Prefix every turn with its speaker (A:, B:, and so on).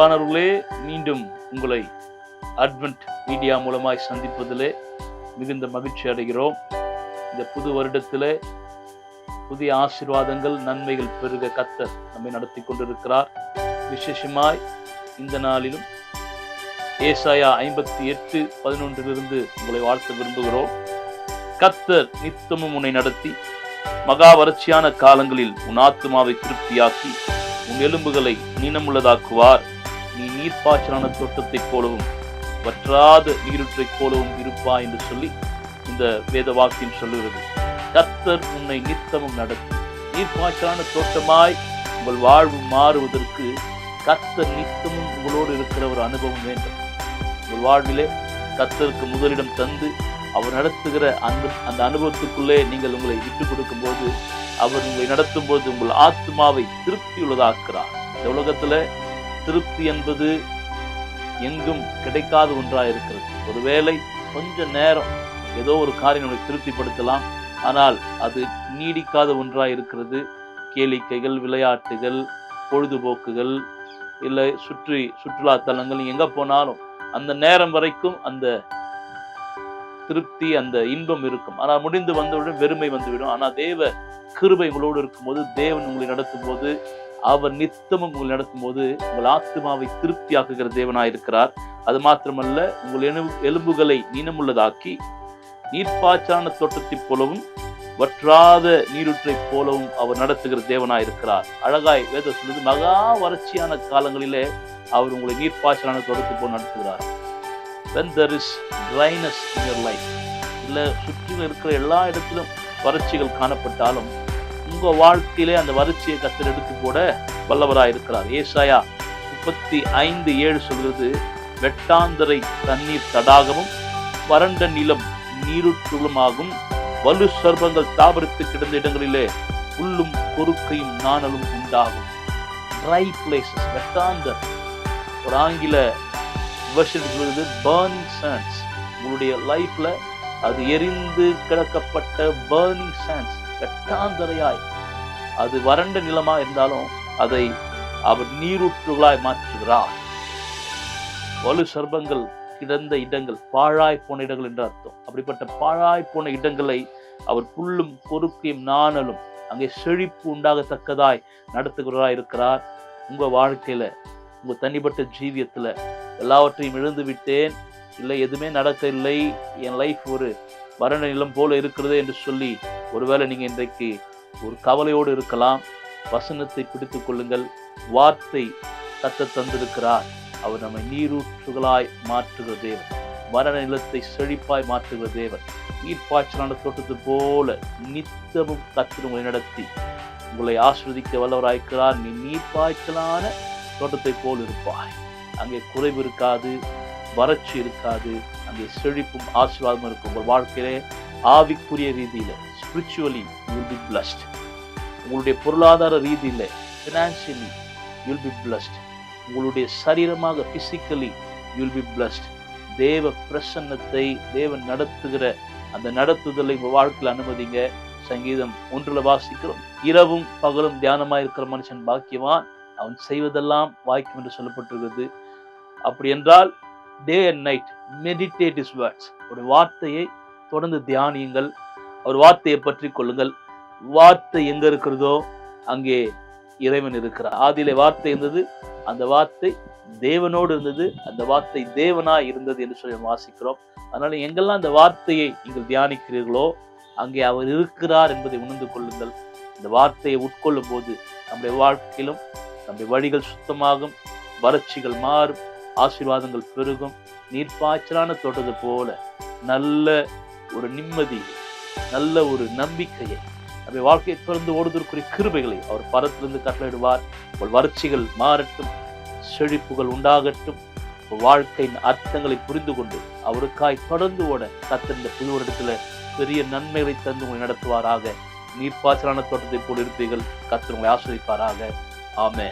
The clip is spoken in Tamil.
A: அன்பானவர்களே மீண்டும் உங்களை அட்வென்ட் மீடியா மூலமாய் சந்திப்பதிலே மிகுந்த மகிழ்ச்சி அடைகிறோம். இந்த புது வருடத்தில் புதிய ஆசீர்வாதங்கள் நன்மைகள் பெருக கத்தர் நம்மை நடத்தி கொண்டிருக்கிறார். விசேஷமாய் இந்த நாளிலும் ஏசாயா ஐம்பத்தி எட்டு பதினொன்றிலிருந்து உங்களை வாழ்த்த விரும்புகிறோம். கத்தர் நித்தமும் உன்னை நடத்தி மகா வறட்சியான காலங்களில் உன் ஆத்துமாவை திருப்தியாக்கி உன் எலும்புகளை நீனமுள்ளதாக்குவார் நீ நீர்ப்பாய்ச்சலான தோட்டத்தைப் போலவும் வற்றாத நீருற்றைப் போலவும் இருப்பா என்று சொல்லி இந்த வேத வாக்கியம் சொல்லுகிறது. கத்தர் உன்னை நித்தமும் நடத்தும். நீர்ப்பாய்ச்சலான தோட்டமாய் உங்கள் வாழ்வு மாறுவதற்கு கத்தர் நித்தமும் உங்களோடு இருக்கிற ஒரு அனுபவம் வேண்டும். உங்கள் வாழ்விலே கத்தருக்கு முதலிடம் தந்து அவர் நடத்துகிற அந்த அந்த அனுபவத்துக்குள்ளே நீங்கள் உங்களை விட்டுக் கொடுக்கும்போது அவர் உங்களை நடத்தும் போது உங்கள் ஆத்மாவை திருப்தி உள்ளதாக்குறார் இந்த உலகத்துல திருப்தி என்பது எங்கும் கிடைக்காத ஒன்றாக இருக்கிறது ஒருவேளை கொஞ்ச நேரம் ஏதோ ஒரு காரியம் நம்மை திருப்திப்படுத்தலாம். ஆனால் அது நீடிக்காத ஒன்றாக இருக்கிறது கேளிக்கைகள் விளையாட்டுகள் பொழுதுபோக்குகள் இல்லை சுற்றி சுற்றுலா தலங்கள் எங்கே போனாலும் அந்த நேரம் வரைக்கும் அந்த திருப்தி அந்த இன்பம் இருக்கும். ஆனால் முடிந்து வந்தவுடன் வெறுமை வந்துவிடும். ஆனால் தேவ கிருபை உங்களோடு இருக்கும்போது தேவன் உங்களை நடத்தும் போது அவர் நித்தமும் உங்களை நடத்தும் போது உங்கள் ஆத்மாவை திருப்தியாக்குகிற தேவனாயிருக்கிறார். அது மாத்திரமல்ல உங்கள் எலும்பு எலும்புகளை நீனமுள்ளதாக்கி நீர்ப்பாய்ச்சான தோட்டத்தைப் போலவும் வற்றாத நீருற்றைப் போலவும் அவர் நடத்துகிற தேவனாயிருக்கிறார். அழகாய் வேத சொல்வது மகா வறட்சியான காலங்களிலே அவர் உங்களை நீர்ப்பாய்ச்சலான தோட்டத்தை போல் நடத்துகிறார். When there is dryness in your இல்லை சுற்றிலும் இருக்கிற எல்லா இடத்திலும் வறட்சிகள் காணப்பட்டாலும் உங்க வாழ்க்கையிலே அந்த வறட்சியை கத்தர் எடுத்து போட வல்லவராய் இருக்கிறார். ஏசாயா முப்பத்தி ஐந்து ஏழு சொல்கிறது வெட்டாந்தரை தண்ணீர் தடாகமும் வறண்ட நிலம் நீருற்றுளுமாகும் வலு சர்பங்கள் தாபரித்து கிடந்த இடங்களிலே புல்லும் பொறுக்கையும் நாணலும் உண்டாகும். ட்ரை பிளேசஸ் வெட்டாந்தர். ஒரு ஆங்கில வெர்ஷன் சொல்கிறது பேர்னிங் சான்ஸ் உங்களுடைய லைஃப்ல அது எரிந்து கிடக்கப்பட்ட பேர்னிங் சான்ஸ் வெட்டாந்தரையாய் அது வறண்ட நிலமா இருந்தாலும் அதை அவர் நீரூற்றுகளாய் மாற்றுகிறார். வலு சர்பங்கள் கிடந்த இடங்கள் பாழாய் போன இடங்கள் என்று அர்த்தம். அப்படிப்பட்ட பாழாய் போன இடங்களை அவர் புல்லும் பொறுக்கையும் நாணலும் அங்கே செழிப்பு உண்டாகத்தக்கதாய் நடத்துகிறவராய் இருக்கிறார். உங்க வாழ்க்கையில உங்க தனிப்பட்ட ஜீவியத்துல எல்லாவற்றையும் இழந்து விட்டேன். இல்லை எதுவுமே நடக்கவில்லை. என் லைஃப் ஒரு வறண்ட நிலம் போல இருக்கிறது என்று சொல்லி ஒருவேளை நீங்கள் இன்றைக்கு ஒரு கவலையோடு இருக்கலாம் வசனத்தை பிடித்து கொள்ளுங்கள். வார்த்தை கத்த தந்திருக்கிறார். அவர் நம்மை நீரூற்றுகளாய் மாற்றுகிற தேவன். மரண நிலத்தை செழிப்பாய் மாற்றுகிற தேவன். நீர்ப்பாய்ச்சலான தோட்டத்து போல நித்தமும் கத்திர உங்களை நடத்தி உங்களை ஆஸ்வதிக்க வல்லவராய்க்கிறார் நீ நீர்ப்பாய்ச்சலான தோட்டத்தை போல் இருப்பாய். அங்கே குறைவு இருக்காது வறட்சி இருக்காது அங்கே செழிப்பும் ஆசீர்வாதமும் இருக்கும். உங்கள் வாழ்க்கையிலே ஆவிக்குரிய ரீதியில் ஸ்பிரிச்சுவலி யூல் பி பிளஸ்ட் உங்களுடைய பொருளாதார ரீதியில் ஃபினான்ஷியலி யூல் பி பிளஸ்ட் உங்களுடைய சரீரமாக ஃபிசிக்கலி யூல் பி பிளஸ்ட் தேவ பிரசன்னத்தை தேவன் நடத்துகிற அந்த நடத்துதலை உங்கள் வாழ்க்கையில் அனுமதிங்க. சங்கீதம் ஒன்றில் வாசிக்கிறோம். இரவும் பகலும் தியானமாக இருக்கிற மனுஷன் பாக்கியவான். அவன் செய்வதெல்லாம் வாய்க்கும் என்று சொல்லப்பட்டிருக்கிறது. அப்படி என்றால் day and night meditate is words ஒரு வார்த்தையை தொடர்ந்து தியானியுங்கள். அவர் வார்த்தையை பற்றி கொள்ளுங்கள். வார்த்தை எங்க இருக்கிறதோ அங்கே இறைவன் இருக்கிறார். ஆதியிலே வார்த்தை இருந்தது அந்த வார்த்தை தேவனோடு இருந்தது அந்த வார்த்தை தேவனாய் இருந்தது என்று சொல்லி வாசிக்கிறோம். அதனால எங்கெல்லாம் அந்த வார்த்தையை நீங்கள் தியானிக்கிறீர்களோ அங்கே அவர் இருக்கிறார் என்பதை உணர்ந்து கொள்ளுங்கள். இந்த வார்த்தையை உட்கொள்ளும் போது நம்முடைய வாழ்க்கையிலும் நம்முடைய வழிகள் சுத்தமாகும் வறட்சிகள் மாறும் ஆசீர்வாதங்கள் பெருகும் நீர்ப்பாய்ச்சலான தோட்டது போல நல்ல ஒரு நிம்மதி நல்ல ஒரு நம்பிக்கையை. நம்முடைய வாழ்க்கையை தொடர்ந்து ஓடுவதற்குரிய கிருபைகளை அவர் பரத்திலிருந்து கட்டளையிடுவார். உங்கள் வறட்சிகள் மாறட்டும் செழிப்புகள் உண்டாகட்டும். வாழ்க்கையின் அர்த்தங்களை புரிந்து கொண்டு அவருக்காய் தொடர்ந்து ஓட கத்திருந்த புது வருடத்துல பெரிய நன்மைகளை தந்து உங்களை நடத்துவாராக. நீர்ப்பாய்ச்சலான தோட்டத்தை போல் இருப்பீர்கள். கத்திர உங்களை ஆஸ்வதிப்பாராக ஆமே